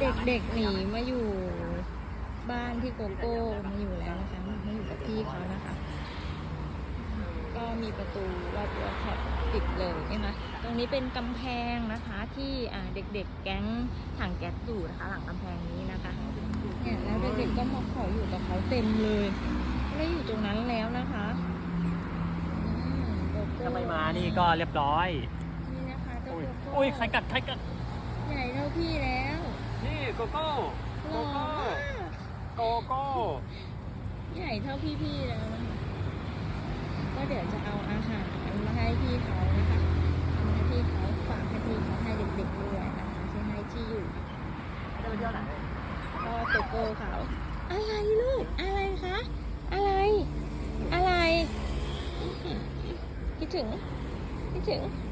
เด็กๆหนีมาอยู่บ้านที่โกโก้มาอยู่แล้วนะคะมาอยู่กับพี่เขานะคะ ก็มีประตูรอบรั้วแถบติดเลยนะคะตรงนี้เป็นกำแพงนะคะที่อ่าเด็กๆแก๊งถังแก๊สอยู่นะคะ หลังกำแพงนี้นะคะเนี่ยแล้วเด็กๆก็มาขออยู่กับเขาเต็มเลยไม่ได้อยู่ตรงนั้นแล้วนะคะอืมโกโก้ถ้าไม่มานี่ก็เรียบร้อยนี่นะคะเจ้าอุ้ยโกโก้อุ้ยใครกัดใครกัดใหญ่เท่าพี่แล้วนี่ โกโก้หล่อมากโกโก้ใหญ่เท่าพี่ๆแล้วนะคะก็เดี๋ยวจะเอาอาหารมาให้พี่เขานะคะทำให้พี่เขาฝากให้พี่เขาให้เด็กๆด้วยนะคะที่ให้ที่อยู่จะไปเที่ยวไหนก็โกโก้เขาอะไรลูก อะไรคะ อะไร อะไร คิดถึง คิดถึง